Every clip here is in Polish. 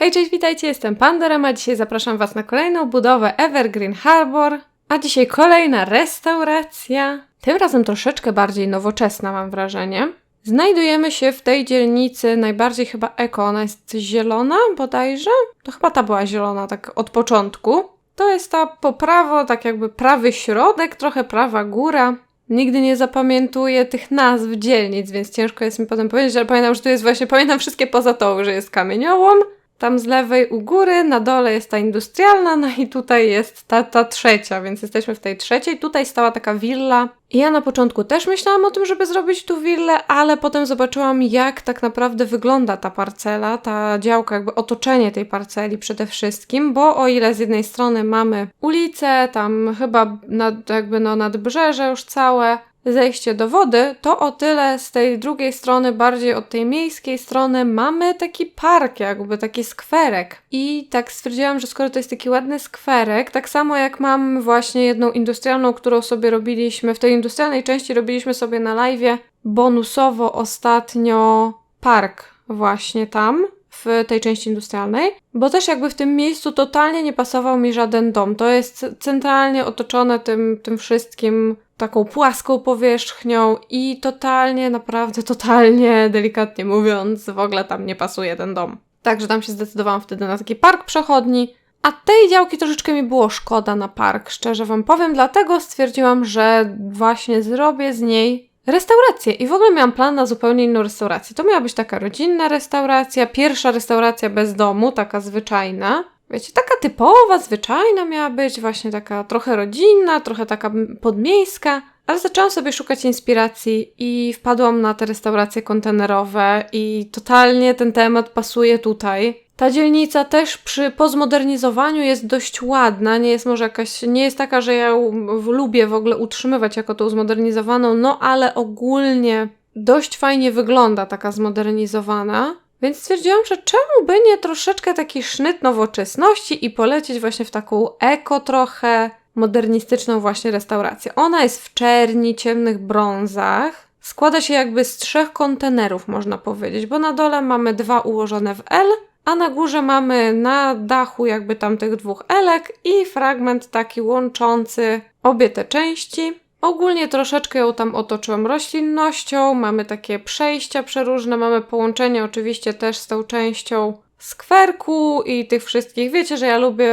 Hej, cześć, witajcie, jestem Pandorama. Dzisiaj zapraszam Was na kolejną budowę Evergreen Harbor. A dzisiaj kolejna restauracja. Tym razem troszeczkę bardziej nowoczesna, mam wrażenie. Znajdujemy się w tej dzielnicy najbardziej chyba eko. Ona jest zielona bodajże? To chyba ta była zielona tak od początku. To jest ta po prawo, tak jakby prawy środek, trochę prawa góra. Nigdy nie zapamiętuję tych nazw dzielnic, więc ciężko jest mi potem powiedzieć, ale pamiętam, że tu jest właśnie, pamiętam wszystkie poza tą, że jest kamieniołom, tam z lewej u góry, na dole jest ta industrialna, no i tutaj jest ta, ta trzecia, więc jesteśmy w tej trzeciej. Tutaj stała taka willa. I ja na początku też myślałam o tym, żeby zrobić tu willę, ale potem zobaczyłam, jak tak naprawdę wygląda ta parcela, ta działka, jakby otoczenie tej parceli przede wszystkim, bo o ile z jednej strony mamy ulicę, tam chyba nad, jakby no nadbrzeże już całe, zejście do wody, to o tyle z tej drugiej strony, bardziej od tej miejskiej strony, mamy taki park, jakby taki skwerek. I tak stwierdziłam, że skoro to jest taki ładny skwerek, tak samo jak mam właśnie jedną industrialną, którą sobie robiliśmy, w tej industrialnej części robiliśmy sobie na live bonusowo ostatnio park właśnie tam w tej części industrialnej, bo też jakby w tym miejscu totalnie nie pasował mi żaden dom. To jest centralnie otoczone tym, tym wszystkim taką płaską powierzchnią i totalnie, naprawdę totalnie, delikatnie mówiąc, w ogóle tam nie pasuje ten dom. Także tam się zdecydowałam wtedy na taki park przechodni, a tej działki troszeczkę mi było szkoda na park, szczerze wam powiem, dlatego stwierdziłam, że właśnie zrobię z niej restaurację. I w ogóle miałam plan na zupełnie inną restaurację. To miała być taka rodzinna restauracja, pierwsza restauracja bez domu, taka zwyczajna. Wiecie, taka typowa, zwyczajna miała być, właśnie taka trochę rodzinna, trochę taka podmiejska, ale zaczęłam sobie szukać inspiracji i wpadłam na te restauracje kontenerowe i totalnie ten temat pasuje tutaj. Ta dzielnica też przy pozmodernizowaniu jest dość ładna, nie jest może jakaś, nie jest taka, że ja lubię w ogóle utrzymywać jako tą zmodernizowaną, no ale ogólnie dość fajnie wygląda taka zmodernizowana. Więc stwierdziłam, że czemu by nie troszeczkę taki sznyt nowoczesności i polecieć właśnie w taką eko trochę modernistyczną właśnie restaurację. Ona jest w czerni, ciemnych brązach. Składa się jakby z trzech kontenerów, można powiedzieć, bo na dole mamy dwa ułożone w L, a na górze mamy na dachu jakby tam tych dwóch elek i fragment taki łączący obie te części. Ogólnie troszeczkę ją tam otoczyłam roślinnością, mamy takie przejścia przeróżne, mamy połączenie oczywiście też z tą częścią skwerku i tych wszystkich. Wiecie, że ja lubię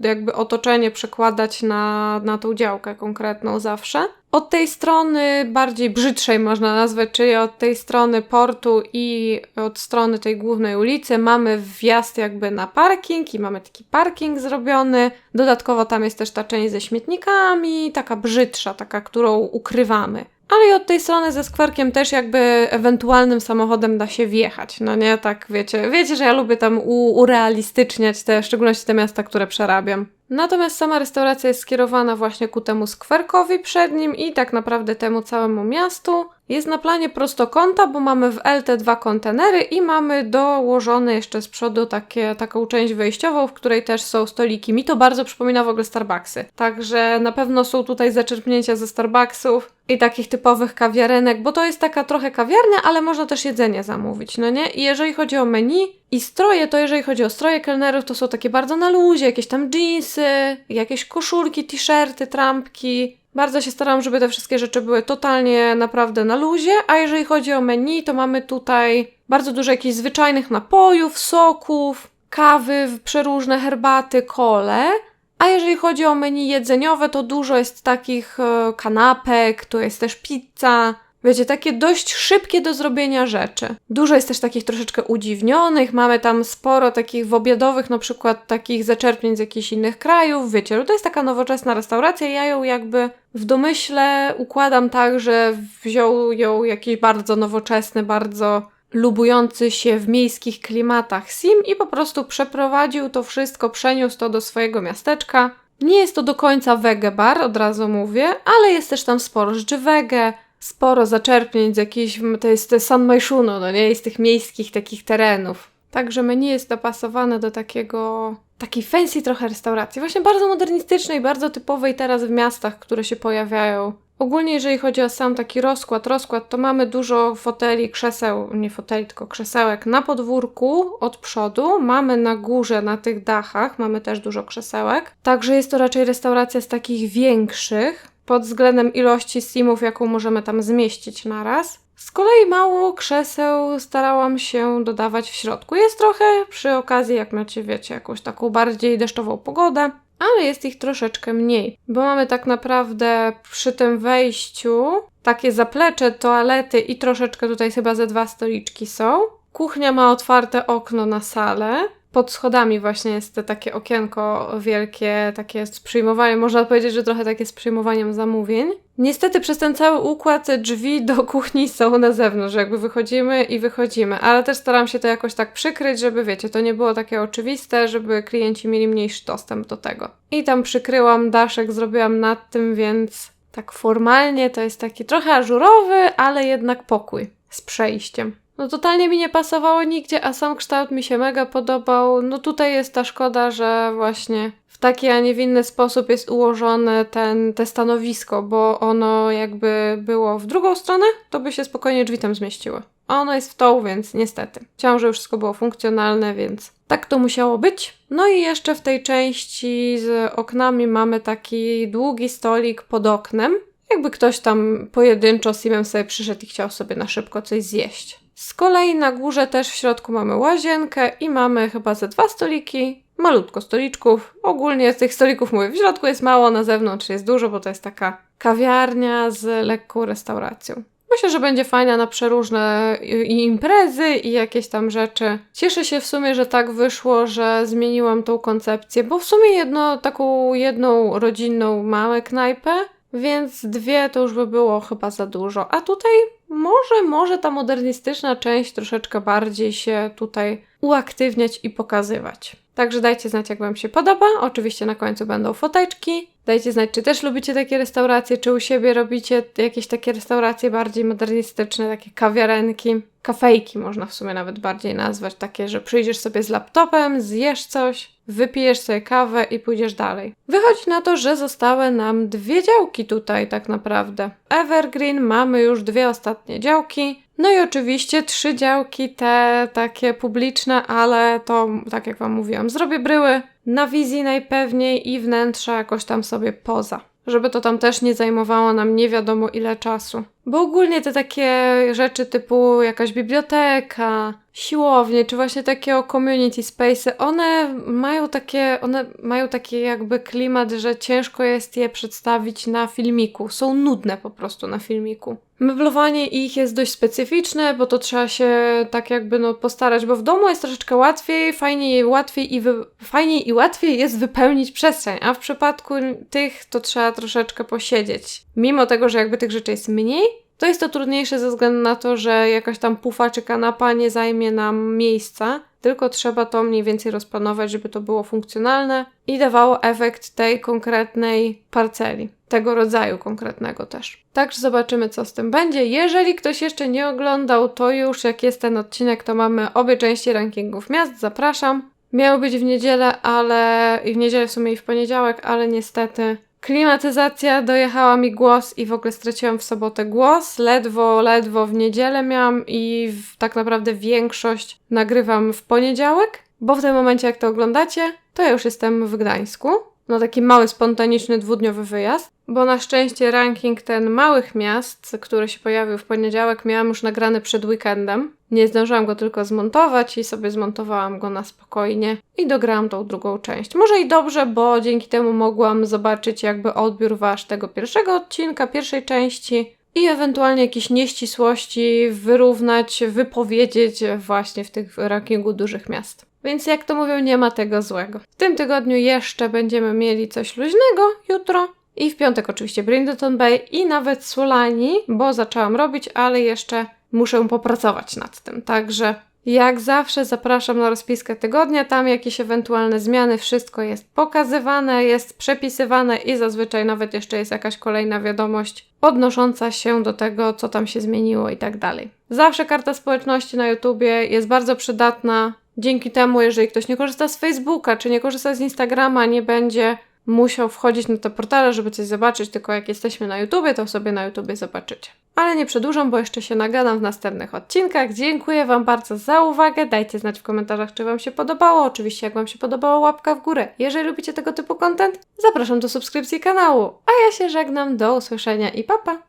jakby otoczenie przekładać na, na tą działkę konkretną zawsze. Od tej strony bardziej brzydszej można nazwać, czyli od tej strony portu i od strony tej głównej ulicy mamy wjazd jakby na parking i mamy taki parking zrobiony. Dodatkowo tam jest też ta część ze śmietnikami, taka brzydsza, taka, którą ukrywamy. Ale i od tej strony ze skwerkiem też jakby ewentualnym samochodem da się wjechać. No nie, tak wiecie. Wiecie, że ja lubię tam urealistyczniać te, w szczególności te miasta, które przerabiam. Natomiast sama restauracja jest skierowana właśnie ku temu skwerkowi przed nim i tak naprawdę temu całemu miastu. Jest na planie prostokąta, bo mamy w L te dwa kontenery i mamy dołożone jeszcze z przodu takie, taką część wejściową, w której też są stoliki. Mi to bardzo przypomina w ogóle Starbucksy. Także na pewno są tutaj zaczerpnięcia ze Starbucksów i takich typowych kawiarenek, bo to jest taka trochę kawiarnia, ale można też jedzenie zamówić, no nie? I jeżeli chodzi o menu i stroje, to jeżeli chodzi o stroje kelnerów, to są takie bardzo na luzie, jakieś tam jeansy, jakieś koszulki, t-shirty, trampki. Bardzo się starałam, żeby te wszystkie rzeczy były totalnie naprawdę na luzie, a jeżeli chodzi o menu, to mamy tutaj bardzo dużo jakichś zwyczajnych napojów, soków, kawy, przeróżne herbaty, kole. A jeżeli chodzi o menu jedzeniowe, to dużo jest takich e, kanapek, tu jest też pizza. Wiecie, takie dość szybkie do zrobienia rzeczy. Dużo jest też takich troszeczkę udziwnionych, mamy tam sporo takich w obiadowych, na przykład takich zaczerpnięć z jakichś innych krajów. Wiecie, to jest taka nowoczesna restauracja, ja ją jakby w domyśle układam tak, że wziął ją jakiś bardzo nowoczesny, bardzo lubujący się w miejskich klimatach sim i po prostu przeprowadził to wszystko, przeniósł to do swojego miasteczka. Nie jest to do końca wege bar, od razu mówię, ale jest też tam sporo rzeczy wege, sporo zaczerpnięć z jakichś, to jest San Majszuno, no nie, z tych miejskich takich terenów. Także menu jest dopasowane do takiego, takiej fancy trochę restauracji, właśnie bardzo modernistycznej, bardzo typowej teraz w miastach, które się pojawiają Ogólnie, jeżeli chodzi o sam taki rozkład, rozkład, to mamy dużo foteli, krzeseł, nie foteli, tylko krzesełek na podwórku od przodu. Mamy na górze, na tych dachach, mamy też dużo krzesełek. Także jest to raczej restauracja z takich większych pod względem ilości simów, jaką możemy tam zmieścić naraz. Z kolei mało krzeseł starałam się dodawać w środku. Jest trochę przy okazji, jak macie, wiecie, jakąś taką bardziej deszczową pogodę, ale jest ich troszeczkę mniej, bo mamy tak naprawdę przy tym wejściu takie zaplecze, toalety i troszeczkę tutaj chyba ze dwa stoliczki są. Kuchnia ma otwarte okno na salę, pod schodami właśnie jest to takie okienko wielkie, takie z przyjmowaniem, można powiedzieć, że trochę takie z przyjmowaniem zamówień. Niestety przez ten cały układ drzwi do kuchni są na zewnątrz, jakby wychodzimy i wychodzimy, ale też staram się to jakoś tak przykryć, żeby wiecie, to nie było takie oczywiste, żeby klienci mieli mniejszy dostęp do tego. I tam przykryłam daszek, zrobiłam nad tym, więc tak formalnie to jest taki trochę ażurowy, ale jednak pokój z przejściem. No totalnie mi nie pasowało nigdzie, a sam kształt mi się mega podobał. No tutaj jest ta szkoda, że właśnie w taki, a nie w inny sposób jest ułożone ten, te stanowisko, bo ono jakby było w drugą stronę, to by się spokojnie drzwi tam zmieściły. A ono jest w tą, więc niestety. Chciałam, żeby wszystko było funkcjonalne, więc tak to musiało być. No i jeszcze w tej części z oknami mamy taki długi stolik pod oknem. Jakby ktoś tam pojedynczo Simem sobie przyszedł i chciał sobie na szybko coś zjeść. Z kolei na górze też w środku mamy łazienkę i mamy chyba ze dwa stoliki, malutko stoliczków. Ogólnie z tych stolików mówię, w środku jest mało, na zewnątrz jest dużo, bo to jest taka kawiarnia z lekką restauracją. Myślę, że będzie fajna na przeróżne i imprezy i jakieś tam rzeczy. Cieszę się w sumie, że tak wyszło, że zmieniłam tą koncepcję, bo w sumie jedno, taką jedną rodzinną małe knajpę więc dwie to już by było chyba za dużo. A tutaj może, może ta modernistyczna część troszeczkę bardziej się tutaj uaktywniać i pokazywać. Także dajcie znać, jak Wam się podoba. Oczywiście na końcu będą foteczki. Dajcie znać, czy też lubicie takie restauracje, czy u siebie robicie jakieś takie restauracje bardziej modernistyczne, takie kawiarenki, kafejki można w sumie nawet bardziej nazwać, takie, że przyjdziesz sobie z laptopem, zjesz coś, wypijesz sobie kawę i pójdziesz dalej. Wychodzi na to, że zostały nam dwie działki tutaj tak naprawdę. Evergreen mamy już dwie ostatnie działki. No i oczywiście trzy działki te takie publiczne, ale to tak jak Wam mówiłam, zrobię bryły na wizji najpewniej i wnętrza jakoś tam sobie poza. Żeby to tam też nie zajmowało nam nie wiadomo ile czasu. Bo ogólnie te takie rzeczy typu jakaś biblioteka, siłownie, czy właśnie takie community space, one mają takie, one mają taki jakby klimat, że ciężko jest je przedstawić na filmiku. Są nudne po prostu na filmiku. Meblowanie ich jest dość specyficzne, bo to trzeba się tak jakby no postarać, bo w domu jest troszeczkę łatwiej, fajniej, łatwiej i, wy... fajniej i łatwiej jest wypełnić przestrzeń, a w przypadku tych to trzeba troszeczkę posiedzieć. Mimo tego, że jakby tych rzeczy jest mniej, to jest to trudniejsze ze względu na to, że jakaś tam pufa czy kanapa nie zajmie nam miejsca, tylko trzeba to mniej więcej rozplanować, żeby to było funkcjonalne i dawało efekt tej konkretnej parceli, tego rodzaju konkretnego też. Także zobaczymy, co z tym będzie. Jeżeli ktoś jeszcze nie oglądał, to już jak jest ten odcinek, to mamy obie części rankingów miast. Zapraszam. Miały być w niedzielę, ale i w niedzielę w sumie i w poniedziałek, ale niestety Klimatyzacja, dojechała mi głos i w ogóle straciłam w sobotę głos. Ledwo, ledwo w niedzielę miałam i w, tak naprawdę większość nagrywam w poniedziałek, bo w tym momencie, jak to oglądacie, to ja już jestem w Gdańsku. No taki mały, spontaniczny, dwudniowy wyjazd, bo na szczęście ranking ten małych miast, który się pojawił w poniedziałek, miałam już nagrany przed weekendem. Nie zdążyłam go tylko zmontować i sobie zmontowałam go na spokojnie i dograłam tą drugą część. Może i dobrze, bo dzięki temu mogłam zobaczyć jakby odbiór wasz tego pierwszego odcinka, pierwszej części i ewentualnie jakieś nieścisłości wyrównać, wypowiedzieć właśnie w tych rankingu dużych miast. Więc jak to mówią, nie ma tego złego. W tym tygodniu jeszcze będziemy mieli coś luźnego jutro. I w piątek oczywiście Brindeton Bay i nawet Sulani, bo zaczęłam robić, ale jeszcze muszę popracować nad tym. Także jak zawsze zapraszam na rozpiskę tygodnia, tam jakieś ewentualne zmiany, wszystko jest pokazywane, jest przepisywane i zazwyczaj nawet jeszcze jest jakaś kolejna wiadomość odnosząca się do tego, co tam się zmieniło i tak dalej. Zawsze karta społeczności na YouTubie jest bardzo przydatna. Dzięki temu, jeżeli ktoś nie korzysta z Facebooka czy nie korzysta z Instagrama, nie będzie musiał wchodzić na te portale, żeby coś zobaczyć, tylko jak jesteśmy na YouTubie, to sobie na YouTubie zobaczycie. Ale nie przedłużam, bo jeszcze się nagadam w następnych odcinkach. Dziękuję Wam bardzo za uwagę. Dajcie znać w komentarzach, czy Wam się podobało. Oczywiście, jak Wam się podobało, łapka w górę. Jeżeli lubicie tego typu content, zapraszam do subskrypcji kanału. A ja się żegnam. Do usłyszenia i papa! Pa.